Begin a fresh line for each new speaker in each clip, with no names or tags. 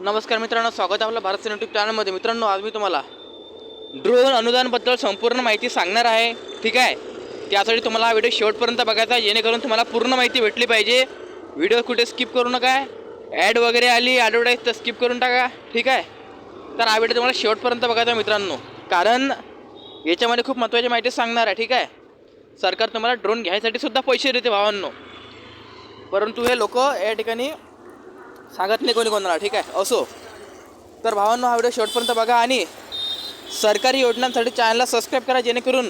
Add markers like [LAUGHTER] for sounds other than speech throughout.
नमस्कार मित्रांनो स्वागत आहे आपलं भारत सेना यूट्यूब चॅनलमध्ये मित्रांनो आज मी तुम्हाला ड्रोन अनुदानबद्दल संपूर्ण माहिती सांगणार आहे. ठीक आहे? त्यासाठी तुम्हाला हा व्हिडिओ शेवटपर्यंत बघायचा आहे. जेणेकरून तुम्हाला पूर्ण माहिती भेटली पाहिजे. व्हिडिओ कुठे स्किप करू नका. ॲड वगैरे आली ॲडव्हर्टाईज तर स्किप करून टाका. ठीक आहे? तर हा व्हिडिओ तुम्हाला शेवटपर्यंत बघायचा मित्रांनो. कारण याच्यामध्ये खूप महत्त्वाची माहिती सांगणार आहे. ठीक आहे? सरकार तुम्हाला ड्रोन घ्यायसाठी सुद्धा पैसे देते भावांनो. परंतु हे लोक या ठिकाणी सांगत नाही कोणी कोणाला ठीक आहे? असो. तर भावांनो हा व्हिडिओ शेवटपर्यंत बघा आणि सरकारी योजनांसाठी चॅनलला सबस्क्राईब करा जेणेकरून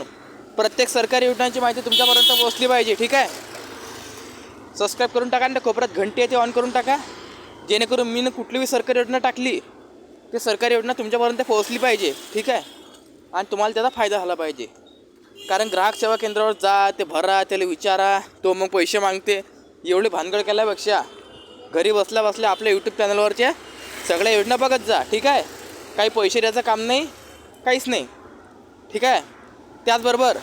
प्रत्येक सरकारी योजनांची माहिती तुमच्यापर्यंत पोहोचली पाहिजे ठीक आहे? सबस्क्राईब करून टाका आणि त्या कोपऱ्यात घंटी आहे ते ऑन करून टाका. जेणेकरून मी कुठलीही सरकारी योजना टाकली ते सरकारी योजना तुमच्यापर्यंत पोहोचली पाहिजे ठीक आहे? आणि तुम्हाला त्याचा फायदा झाला पाहिजे. कारण ग्राहक सेवा केंद्रावर जा ते भरा त्याला विचारा तो मग पैसे मागते. एवढी भानगड केल्यापेक्षा घरी बसल्या बसल्या आपल्या यूट्यूब चॅनलवरच्या सगळ्या योजना बघत जा ठीक आहे? काही पैसे द्यायचं काम नाही काहीच नाही ठीक आहे? त्याचबरोबर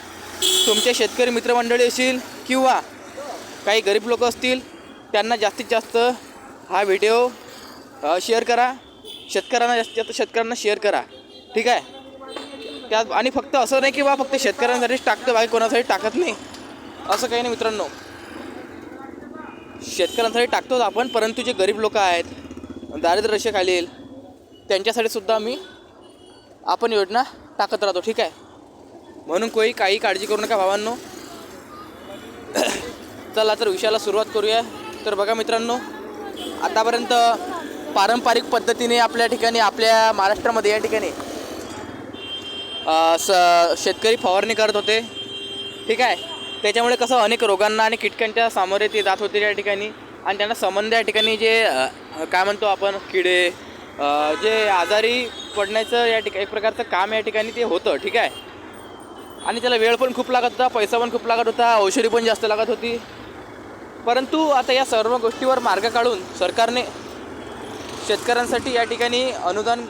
तुमचे शेतकरी मित्रमंडळी असतील किंवा काही गरीब लोक असतील त्यांना जास्तीत जास्त हा व्हिडिओ शेअर करा. शेतकऱ्यांना जास्तीत जास्त शेतकऱ्यांना शेअर करा ठीक आहे? त्यात आणि फक्त असं नाही की बा फक्त शेतकऱ्यांसाठीच टाकतं बाकी कोणासाठी टाकत नाही. असं काही नाही मित्रांनो. शेतकऱ्यांसाठी टाकतोच आपण परंतु जे गरीब लोक आहेत दारिद्र्य रेषेखालील त्यांच्यासाठी सुद्धा मी आपण योजना टाकत राहतो ठीक आहे? म्हणून कोणी काही काळजी करू नका भावांनो. [COUGHS] चला तर विषयाला सुरुवात करूया. तर बघा मित्रांनो आतापर्यंत पारंपरिक पद्धतीने आपल्या ठिकाणी आपल्या महाराष्ट्रामध्ये या ठिकाणी स शेतकरी फवारणी करत होते. ठीक आहे? त्याच्यामुळे कसं अनेक रोगांना आणि कीटकांच्या सामोरे ते जात होते या ठिकाणी. आणि त्यांना संबंध या ठिकाणी जे काय म्हणतो आपण किडे जे आजारी पडण्याचं या ठिकाणी एक प्रकारचं काम या ठिकाणी ते होतं ठीक आहे? आणि त्याला वेळ पण खूप लागत होता पैसा पण खूप लागत होता औषधी पण जास्त लागत होती. परंतु आता या सर्व गोष्टीवर मार्ग काढून सरकारने शेतकऱ्यांसाठी या ठिकाणी अनुदान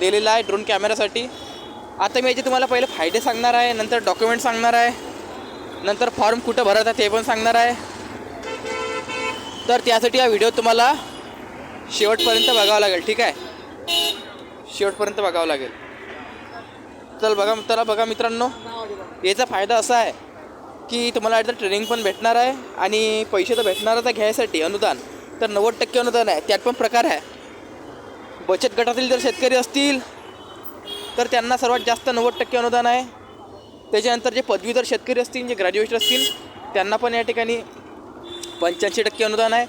दिलेलं आहे ड्रोन कॅमेऱ्यासाठी आता मी याचे तुम्हाला पहिले फायदे सांगणार आहे नंतर डॉक्युमेंट सांगणार आहे. नंतर फॉर्म कुठं भरायचा ते पण सांगणार आहे. तर त्यासाठी हा व्हिडिओ तुम्हाला शेवटपर्यंत बघावा लागेल ठीक आहे? शेवटपर्यंत बघावं लागेल. चल बघा चला बघा मित्रांनो. याचा फायदा असा आहे की तुम्हाला एकदा ट्रेनिंग पण भेटणार आहे आणि पैसे तर भेटणारच आहे घ्यायसाठी अनुदान. तर नव्वद टक्के अनुदान आहे त्यात पण प्रकार आहे. बचत गटातील जर शेतकरी असतील तर त्यांना सर्वात जास्त नव्वद टक्के अनुदान आहे. त्याच्यानंतर जे पदवीधर शेतकरी असतील जे ग्रॅज्युएट असतील त्यांना पण या ठिकाणी पंच्याऐंशी टक्के अनुदान आहे.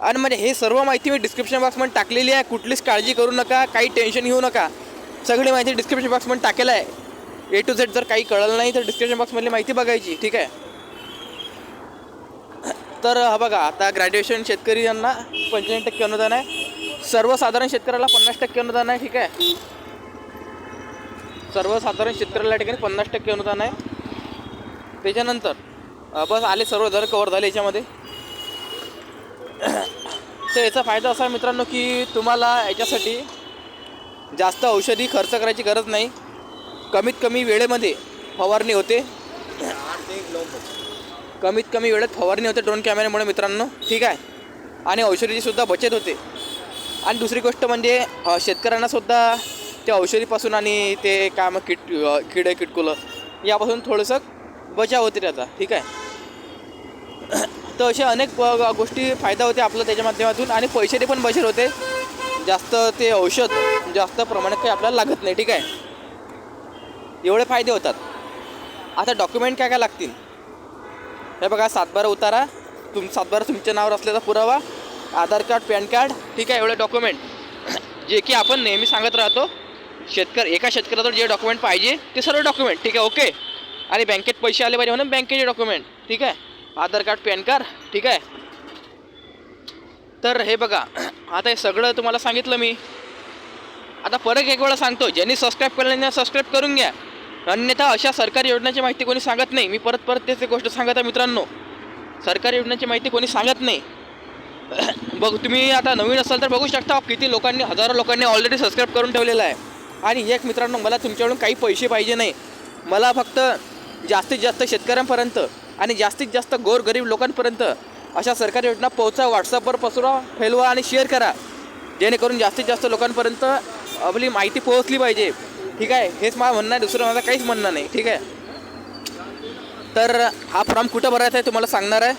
आणि म्हणजे हे सर्व माहिती मी डिस्क्रिप्शन बॉक्समध्ये टाकलेली आहे. कुठलीच काळजी करू नका काही टेन्शन घेऊ नका. सगळी माहिती डिस्क्रिप्शन बॉक्समध्ये टाकेलं आहे. ए टू झेड जर काही कळलं नाही तर डिस्क्रिप्शन बॉक्समधली माहिती बघायची ठीक आहे? तर हा बघा आता ग्रॅज्युएशन शेतकरी यांना पंच्याऐंशी टक्के अनुदान आहे. सर्वसाधारण शेतकऱ्याला पन्नास टक्के अनुदान आहे ठीक आहे? सर्वसाधारण शेतकऱ्याला या ठिकाणी पन्नास टक्के अनुदान आहे. त्याच्यानंतर बस आले सर्व दर कवर झाले याच्यामध्ये. तर याचा फायदा असा आहे मित्रांनो की तुम्हाला याच्यासाठी जास्त औषधी खर्च करायची गरज नाही. कमीत कमी वेळेमध्ये फवारणी होते. कमीत कमी वेळेत फवारणी होते ड्रोन कॅमेऱ्यामुळे मित्रांनो. ठीक आहे? आणि औषधीची सुद्धा बचत होते. आणि दुसरी गोष्ट म्हणजे शेतकऱ्यांनासुद्धा ते औषधीपासून आणि ते काय मग किट किडे किटकुलं यापासून थोडंसं बचाव होते त्याचा ठीक आहे? तर अशा अनेक गोष्टी फायदा होते आपलं त्याच्या माध्यमातून आणि पैशाचे पण बचत होते. जास्त ते औषध जास्त प्रमाणात काही आपल्याला लागत नाही ठीक आहे? एवढे फायदे होतात. आता डॉक्युमेंट काय काय लागतील? हे बघा सातबारा उतारा. तुम सातबारा तुमच्या नावावर असल्याचा पुरावा. आधार कार्ड पॅन कार्ड ठीक आहे? एवढे डॉक्युमेंट जे की आपण नेहमी सांगत राहतो. शेतकरी एका शेतकऱ्याजवळ जे डॉक्युमेंट पाहिजे ते सर्व डॉक्युमेंट ठीक आहे ओके आणि बँकेत पैसे आले पाहिजे म्हणून बँकेचे डॉक्युमेंट ठीक आहे? आधार कार्ड पॅन कार्ड ठीक आहे? तर हे बघा [CLEARS THROAT] आता हे सगळं तुम्हाला सांगितलं मी. आता परत एक वेळा सांगतो ज्यांनी सबस्क्राईब केलं नाही सबस्क्राईब करून घ्या. अन्यथा अशा सरकारी योजनांची माहिती कोणी सांगत नाही. मी परत परत तेच एक गोष्ट सांगत आहे मित्रांनो. सरकारी योजनांची माहिती कोणी सांगत नाही. [CLEARS THROAT] बघ तुम्ही आता नवीन असाल तर बघू शकता किती लोकांनी हजारो लोकांनी ऑलरेडी सबस्क्राईब करून ठेवलेलं आहे. आणि एक मित्रांनो मला तुमच्याकडून काही पैसे पाहिजे नाही. मला फक्त जास्तीत जास्त शेतकऱ्यांपर्यंत आणि जास्तीत जास्त गोरगरीब लोकांपर्यंत अशा सरकारी योजना पोहोचा व्हॉट्सअपवर पसरवा फैलवा आणि शेअर करा. जेणेकरून जास्तीत जास्त लोकांपर्यंत आपली माहिती पोहोचली पाहिजे. ठीक आहे? हेच मला म्हणणं आहे. दुसरं माझं काहीच म्हणणं नाही. ठीक आहे? तर हा फॉर्म कुठं भरायचा आहे तुम्हाला सांगणार आहे.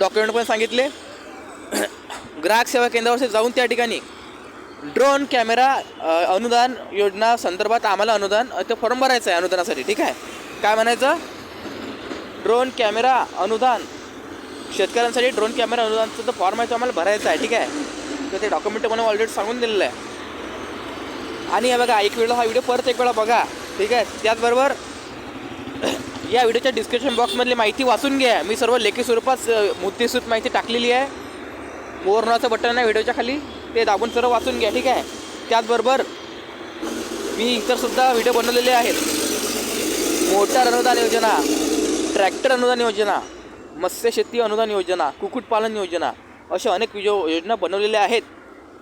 डॉक्युमेंट पण सांगितले. [CLEARS THROAT] ग्राहक सेवा केंद्रावरती जाऊन त्या ठिकाणी ड्रोन कॅमेरा अनुदान योजना संदर्भात आम्हाला अनुदान ते फॉर्म भरायचं आहे अनुदानासाठी ठीक आहे? काय म्हणायचं? ड्रोन कॅमेरा अनुदान शेतकऱ्यांसाठी ड्रोन कॅमेरा अनुदानचं तर फॉर्म आहे तो आम्हाला भरायचा आहे ठीक आहे? तर ते डॉक्युमेंट मला ऑलरेडी सांगून दिलेलं आहे. आणि हे बघा एक वेळा हा व्हिडिओ परत एक वेळा बघा ठीक आहे? त्याचबरोबर [COUGHS] या व्हिडिओच्या डिस्क्रिप्शन बॉक्समधली माहिती वाचून घ्या. मी सर्व लेखी स्वरूपात मुद्देसूत मुद्देसूद माहिती टाकलेली आहे. मोरणाचं बटन आहे व्हिडिओच्या खाली. ते दाबून सर्व वाचून घ्या ठीक आहे? त्याचबरोबर मी इतर सुद्धा व्हिडिओ बनवलेले आहेत. मोटार अनुदान योजना ट्रॅक्टर अनुदान योजना मत्स्य शेती अनुदान योजना कुक्कुटपालन योजना अशा अनेक विजो योजना बनवलेल्या आहेत.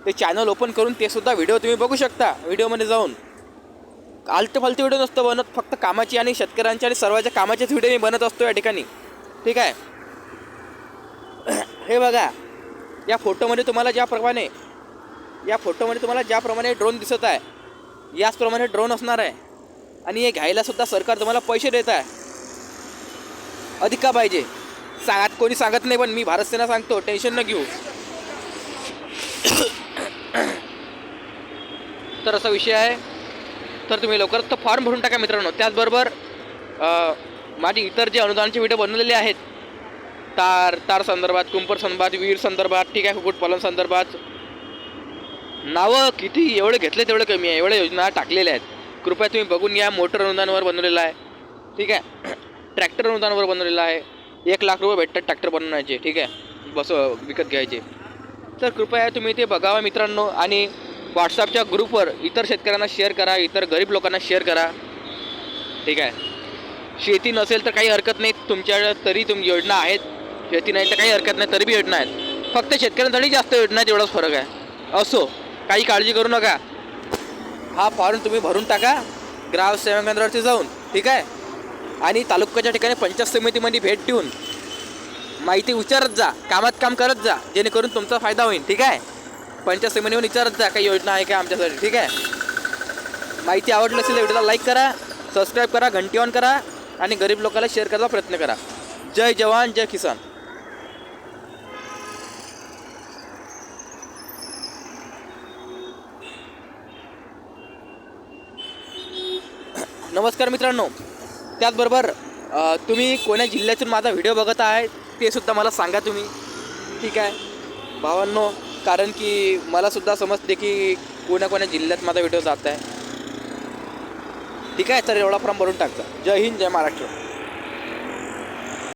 ते चॅनल ओपन करून ते सुद्धा व्हिडिओ तुम्ही बघू शकता व्हिडिओमध्ये जाऊन. आलते फालते व्हिडिओ नसतो बनत फक्त कामाची आणि शेतकऱ्यांची आणि सर्वांच्या कामाचेच व्हिडिओ मी बनत असतो या ठिकाणी. ठीक आहे? हे बघा या फोटोमध्ये तुम्हाला ज्याप्रमाणे या फोटोमध्ये तुम्हाला ज्याप्रमाणे ड्रोन दिसत आहे याचप्रमाणे ड्रोन असणार आहे. आणि हे घ्यायलासुद्धा सरकार तुम्हाला पैसे देत आहे. अधिक का पाहिजे? सांगत कोणी सांगत नाही पण मी भारत सेना सांगतो टेन्शन न घेऊ. तर असा विषय आहे. तर तुम्ही लवकरच तो फॉर्म भरून टाका मित्रांनो. त्याचबरोबर माझे इतर जे अनुदानाचे व्हिडिओ बनवलेले आहेत तार तार संदर्भात कुंपर संदर्भात वीर संदर्भात ठीक आहे कुक्कुटपालन संदर्भात नावं किती एवढे घेतले तेवढे कमी आहे एवढ्या योजना टाकलेल्या आहेत. कृपया तुम्ही बघून घ्या मोटर अनुदानावर बनवलेलं आहे. ठीक आहे? ट्रॅक्टर अनुदानावर बनवलेलं आहे. एक लाख रुपये भेटतात ट्रॅक्टर बनवण्याचे. ठीक आहे? बस विकत घ्यायचे. तर कृपया तुम्ही ते बघावा मित्रांनो आणि व्हॉट्सअपच्या ग्रुपवर इतर शेतकऱ्यांना शेअर करा इतर गरीब लोकांना शेअर करा. ठीक आहे? शेती नसेल तर काही हरकत नाही. तुमच्या तरी तुम योजना आहेत. शेती नाही तर काही हरकत नाही तरी बी योजना आहेत. फक्त शेतकऱ्यांसाठी जास्त योजना आहेत एवढाच फरक आहे. असो. काही काळजी करू नका. हा फॉर्म तुम्ही भरून टाका. ग्राहक सेवा केंद्रावरती जाऊन ठीक आहे? आणि तालुक्याच्या ठिकाणी पंचायत समितीमध्ये भेट देऊन माहिती विचारत जा कामात काम करत जा जेणेकरून तुमचा फायदा होईल ठीक आहे? पंचायत समितीवर विचारत जा काही योजना आहे का आमच्यासाठी ठीक आहे? माहिती आवडली असेल तर व्हिडिओला लाईक करा सबस्क्राईब करा घंटी ऑन करा आणि गरीब लोकांना शेअर करायचा प्रयत्न करा. जय जवान जय किसान. नमस्कार मित्रांनो. त्याचबरोबर तुम्ही कोण्या जिल्ह्यातून माझा व्हिडिओ बघत आहे ते सुद्धा मला सांगा तुम्ही. ठीक आहे? भावांनो कारण की मला सुद्धा समजते की कोण्या कोण्या जिल्ह्यात माझा व्हिडिओ जात आहे. ठीक आहे? तर एवढा फॉर्म भरून टाकता. जय हिंद जय महाराष्ट्र.